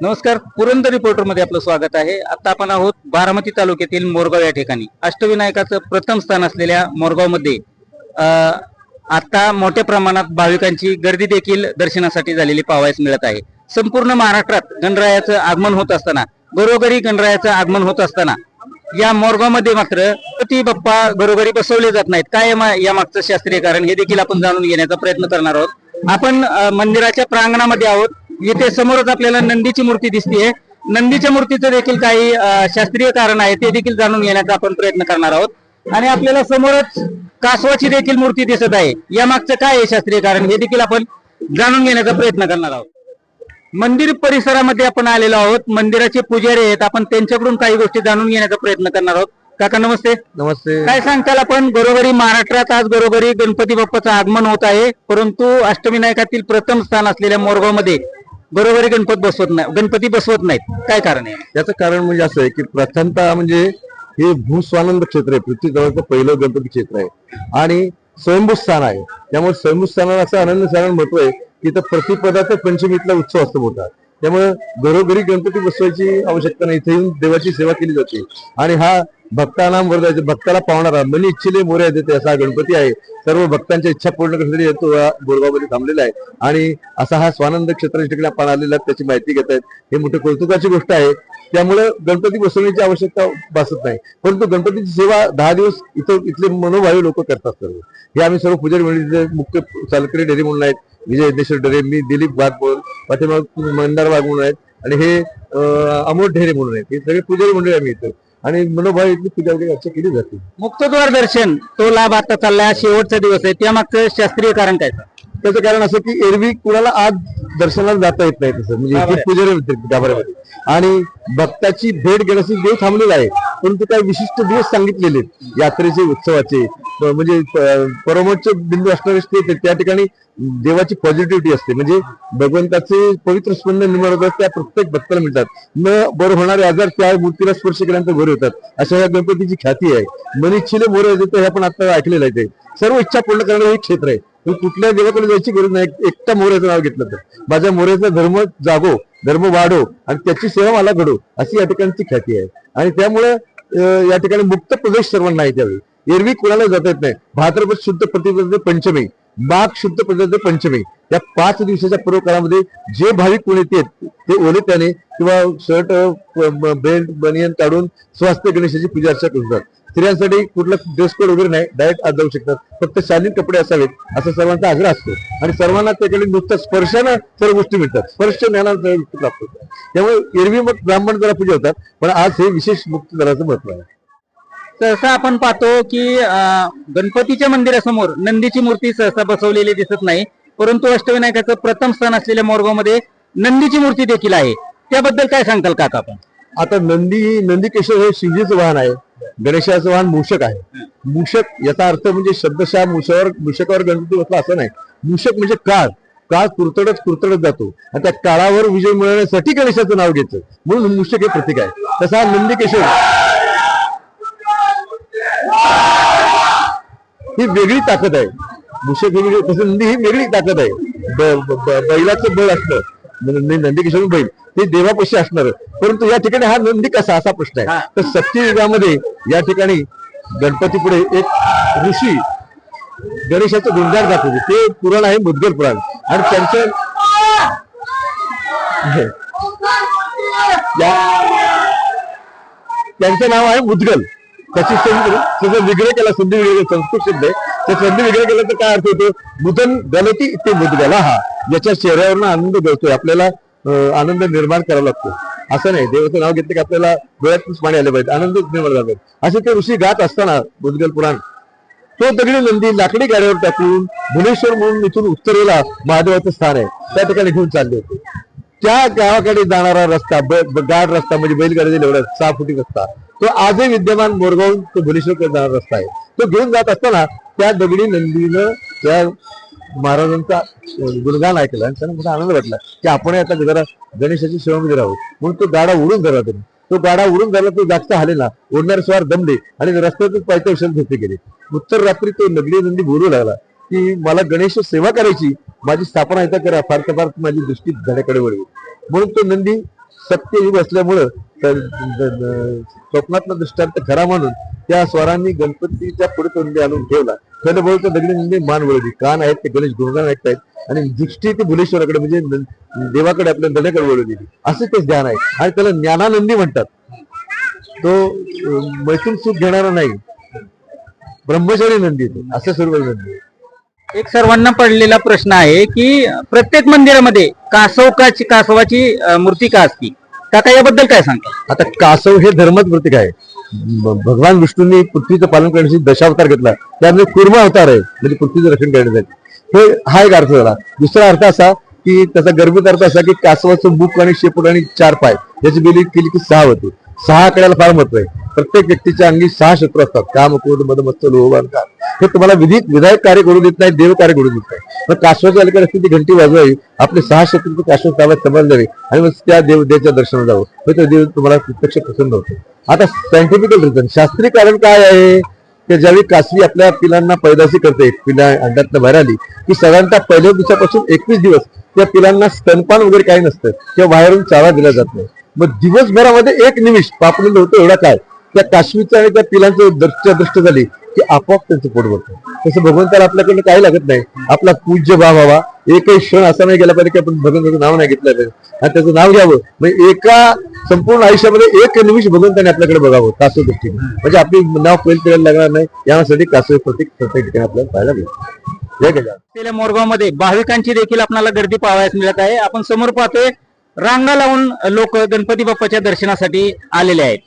नमस्कार पुरंदर रिपोर्टरमध्ये आपलं स्वागत आहे. आता आपण आहोत बारामती तालुक्यातील मोरगाव या ठिकाणी. अष्टविनायकाचं प्रथम स्थान असलेल्या मोरगावमध्ये आता मोठ्या प्रमाणात भाविकांची गर्दी देखील दर्शनासाठी झालेली पाहावयास मिळत आहे. संपूर्ण महाराष्ट्रात गणरायाचं आगमन होत असताना घरोघरी गणरायाचं आगमन होत असताना या मोरगावमध्ये मात्र ती बाप्पा घरोघरी बसवले जात नाहीत. काय या या मागचं शास्त्रीय कारण हे देखील आपण जाणून घेण्याचा प्रयत्न करणार आहोत. आपण मंदिराच्या प्रांगणामध्ये आहोत. इथे समोरच आपल्याला नंदीची मूर्ती दिसतीये. नंदीच्या मूर्तीचं देखील काही शास्त्रीय कारण आहे ते देखील जाणून घेण्याचा आपण प्रयत्न करणार आहोत. आणि आपल्याला समोरच कासवाची देखील मूर्ती दिसत आहे. या मागचं काय आहे शास्त्रीय कारण हे देखील आपण जाणून घेण्याचा प्रयत्न करणार आहोत. मंदिर परिसरामध्ये आपण आलेलो आहोत. मंदिराचे पुजारी आहेत. आपण त्यांच्याकडून काही गोष्टी जाणून घेण्याचा प्रयत्न करणार आहोत. काका नमस्ते. नमस्ते. काय सांगताल आपण? घरोघरी महाराष्ट्रात आज घरोघरी गणपती बाप्पाचं आगमन होत आहे. परंतु अष्टविनायकातील प्रथम स्थान असलेल्या मोरगाव बरोबरी गणपत गणपती बसवत नाही गणपती बसवत नाहीत. काय कारण आहे? याचं कारण म्हणजे असं आहे की प्रथमतः म्हणजे हे भूस्वानंद क्षेत्र आहे पृथ्वीजवळचं पहिलं गणपती क्षेत्र आहे. आणि स्वयंभू स्थान आहे. त्यामुळे स्वयंभू स्थानाला असं अनन्य साधारण महत्त्व आहे की तर प्रतिपदाचा पंचमीतला उत्सव असतो मोठा. त्यामुळे घरोघरी गणपती बसवायची आवश्यकता नाही. इथे येऊन देवाची सेवा केली जाते. आणि हा भक्तांना वरदायचे भक्ताला पावणारा मनी इच्छिले मोर्या देते असा गणपती आहे. सर्व भक्तांच्या इच्छा पूर्ण करण्यासाठी येतो. बोरगावमध्ये थांबलेला आहे. आणि असा हा स्वानंद क्षेत्राच्या ठिकाणी आपण आलेला त्याची माहिती घेत आहेत. हे मोठे कौतुकाची गोष्ट आहे. त्यामुळे गणपती बसवण्याची आवश्यकता भासत नाही. परंतु गणपतीची सेवा दहा दिवस इथं इथले मनोभावी लोक करतात सर्व. हे आम्ही सर्व पुजारी मंडळीचे मुख्य चालकरी डेरे म्हणून आहेत. विजय यज्ञेश्वर डेरे मी दिलीप वाघ बोल पाठीमाग मंदार वाघ म्हणून आहेत. आणि हे अं, अमोल ढेरे म्हणून आहेत. हे सगळे पुजारी मंडळी आम्ही इथं. आणि मनोभाव इथली पूजा वगैरे केली जाते मुक्तद्वार दर्शन तो लाभ आता चाललाय. शेवटचा दिवस आहे. त्या मागचं शास्त्रीय कारण काय? त्याचं कारण असं की एरवी कुणाला आज दर्शनाला जाता येत नाही तसं. म्हणजे पुजारी गाभाऱ्यामध्ये. आणि भक्ताची भेट घेण्यासाठी देव थांबलेला आहे. परंतु काही विशिष्ट दिवस सांगितलेले आहेत. यात्रेचे उत्सवाचे. म्हणजे परमोच्च बिंदू असणारे ते त्या ठिकाणी देवाची पॉझिटिव्हिटी असते. म्हणजे भगवंताचे पवित्र स्पंद निर्माण होतात. त्या प्रत्येक भक्ताला मिळतात. न बरं होणारे आजार त्या मूर्तीला स्पर्श केल्यानंतर बरे होतात. अशा या गणपतीची ख्याती आहे. मनीच्छिले मोरे येते हे आपण आता ऐकलेलं आहे ते. सर्व इच्छा पूर्ण करणारं हे क्षेत्र आहे. तू कुठल्या देवाकडे जायची गरज नाही. एकटा मोऱ्याचं नाव घेतलं तर. माझ्या मोऱ्याचा धर्म जागो धर्म वाढो आणि त्याची सेवा मला घडो अशी या ठिकाणची ख्याती आहे. आणि त्यामुळे या ठिकाणी मुक्त प्रदेश सर्वांना आहे त्यावेळी. एरवी कुणाला जाता येत नाही. भाद्रपद शुद्ध प्रतिपद पंचमी माघ शुद्ध प्रतिपद पंचमी. या पाच दिवसाच्या पूर्व काळामध्ये जे भाविक कोणी येतात ते ओलेत्याने किंवा शर्ट बेल्ट बनियन काढून स्वास्थ्य गणेशाची पूजा अर्चा करतात स्त्रियांसाठी कुठला ड्रेस कोड वगैरे नाही डायरेक्ट आज जाऊ शकतात. फक्त शालीन कपडे असावेत असा सर्वांचा आग्रह असतो. आणि सर्वांना त्याकडे नुसतं स्पर्शानं सर्व गोष्टी मिळतात. स्पर्श ज्ञानाला सर्व गोष्टी प्राप्त होतात. त्यामुळे एरवी मग ब्राह्मण जरा पूजा होतात पण आज हे विशेष मुक्त दराचं महत्त्व आहे. सहसा आपण पाहतो की गणपतीच्या मंदिरासमोर नंदीची मूर्ती सहसा बसवलेली दिसत नाही परंतु अष्टविनायकाचं प्रथम स्थान असलेल्या मोरगावमध्ये नंदीची मूर्ती देखील आहे. त्याबद्दल काय सांगताल काका आपण? आता नंदी नंदीकेश्वर हे शिवजीचं वाहन आहे. गणेशाचं वाहन मूषक आहे. मूषक याचा अर्थ म्हणजे शब्दशः मूषावर मूषकावर गणपती बसला असं नाही. मूषक म्हणजे काळ. काळ कुरतडत कुरतडत जातो. आणि त्या काळावर विजय मिळवण्यासाठी गणेशाचं नाव घेतं. म्हणून मूषक हे प्रतीक आहे. तसा हा नंदीकेश्वर ही वेगळी ताकद आहे. मूषक ही वेगळी तसं नंदी ही वेगळी ताकद आहे. बैलाचं बळ असतं. नंदी नंदीकिशोर बैल हे देवापाशी असणार परंतु या ठिकाणी हा नंदी कसा असा प्रश्न आहे. तर सत्ययुगामध्ये या ठिकाणी गणपती पुढे एक ऋषी गणेशाचं गुंजार दाखवते. ते पुराण आहे मुद्गल पुराण. आणि त्यांचं त्यांचं नाव आहे मुद्गल. त्याची संधी त्याचा विग्रह केला संधी विग्रह संस्कृत शब्द आहे त्या संधी विग्रह केला तर काय अर्थ होतो? मुदन गलती ते मुदगला. हा. ज्याच्या चेहऱ्यावरनं आनंद गळतोय आपल्याला आनंद निर्माण करावा लागतो. असं नाही देवाचं नाव घेतलं की आपल्याला डोळ्यातच पाणी आले पाहिजे आनंद निर्माण झाला पाहिजे. असे ते ऋषी गात असताना मुदगल पुराण तो दगडी नंदी लाकडी गाड्यावर टाकून भुवनेश्वर म्हणून इथून उत्तरेला महादेवाचं स्थान आहे. त्या ठिकाणी घेऊन चालले होते. त्या गावाकडे जाणारा रस्ता ब- गाड रस्ता म्हणजे बैलगाडी एवढा सहा फुटी रस्ता तो आजही विद्यमान मोरगाव तो भुवनेश्वरकडे जाणारा रस्ता आहे. तो घेऊन जात असताना त्या दगडी नंदीनं त्या महाराजांचा गुणगान ऐकलं आणि त्यांना मोठा आनंद वाटला की आपण आता जरा गणेशाची सेवामध्ये राहू म्हणून तो गाडा उडून धरला त्यांनी. तो गाडा उडून झाला तो जास्त हालेला. ओढणारे स्वार दमले आणि रस्त्यातच पायथ्या विषयात झोपे गेले. उत्तर रात्री तो नगडी नंदी बोलू लागला की मला गणेश सेवा करायची. माझी स्थापना इथं करा. फार फार माझी दृष्टी धड्याकडे वळवी म्हणून तो नंदी सत्य युग असल्यामुळं तर स्वप्नातला दृष्टांत खरा म्हणून त्या स्वरांनी गणपतीच्या पुढे तोंडी आणून ठेवला. फलभोवच्या दगडी मान वळली. कान आहेत ते गणेश गुणगान ऐकतायत आणि दृष्टी ते भुलेश्वराकडे म्हणजे देवाकडे आपल्या नद्याकडे वळवलेली. असं ते ध्यान आहे. आणि त्याला ज्ञानानंदी म्हणतात. तो अं, मैथून सुख घेणारा नाही. ब्रह्मचारी नंदी असं सर्व नंदी. आहे. एक सर्वांना पडलेला प्रश्न आहे की प्रत्येक मंदिरामध्ये कासवकाची कासवाची मूर्ती का असती? काका याबद्दल काय सांगता आता कासव हे धर्मच प्रतीक आहे भगवान विष्णूंनी पृथ्वीचं पालन करण्यासाठी दशावतार घेतला. त्यामध्ये कुर्मा अवतार आहे म्हणजे पृथ्वीचं रक्षण करण्यासाठी हे हा एक अर्थ झाला. दुसरा अर्थ असा की त्याचा गर्भित अर्थ असा की कासवाचं बुक आणि शेपूट आणि चार पाय याची बेली केली की सहा होते. सहा आकड्याला फार महत्त्व आहे. प्रत्येक व्यक्तीच्या अंगी सहा शत्रू असतात. काम क्रोध मद मस्त हे तुम्हाला विधिक विधायक कार्य करू देत नाही देव कार्य करू देत नाही मग काश्वाच्या अलीकडे असतील ती घंटी वाजवावी आपले सहा शत्रू कासव ताब्यात समजले आणि मग त्या देव देवच्या दर्शनाला जावं. मग तो देव तुम्हाला प्रत्यक्ष प्रसन्न होतो आता सायंटिफिकल रिझन शास्त्रीय कारण काय आहे? की ज्यावेळी कासवी आपल्या पिलांना पैदाशी करते पिला अंड्यातनं बाहेर आली की साधारणतः पहिल्या दिवसापासून एकवीस दिवस त्या पिलांना स्तनपान वगैरे काही नसतं. किंवा बाहेरून चारा दिला जात नाही. मग दिवसभरामध्ये एक निमिष पापलेलं होतं एवढा काय? त्या काश्मीरचं आणि त्या पिलांचं दृष्ट दृष्ट झाली की आपोआप त्यांचं पोट भरतं. तसं भगवंताला आपल्याकडनं काही लागत नाही. आपला पूज्य भाव व्हावा एकही क्षण असा नाही गेला पाहिजे की आपण भगवंताचं नाव नाही घेतलं पाहिजे. आणि त्याचं नाव घ्यावं. म्हणजे एका संपूर्ण आयुष्यामध्ये एक निमिष भगवंताने आपल्याकडे बघावं कासव दृष्टीने. म्हणजे आपली नाव पहिल करायला लागणार नाही. यासाठी कासव प्रत्येक प्रत्येक ठिकाणी आपल्याला पाहायला मिळतं. मोरगावमध्ये भाविकांची देखील आपल्याला गर्दी पाहायला मिळत आहे. आपण समोर पाहतोय रांगा लावून लोक गणपती बाप्पाच्या दर्शनासाठी आलेले आहेत.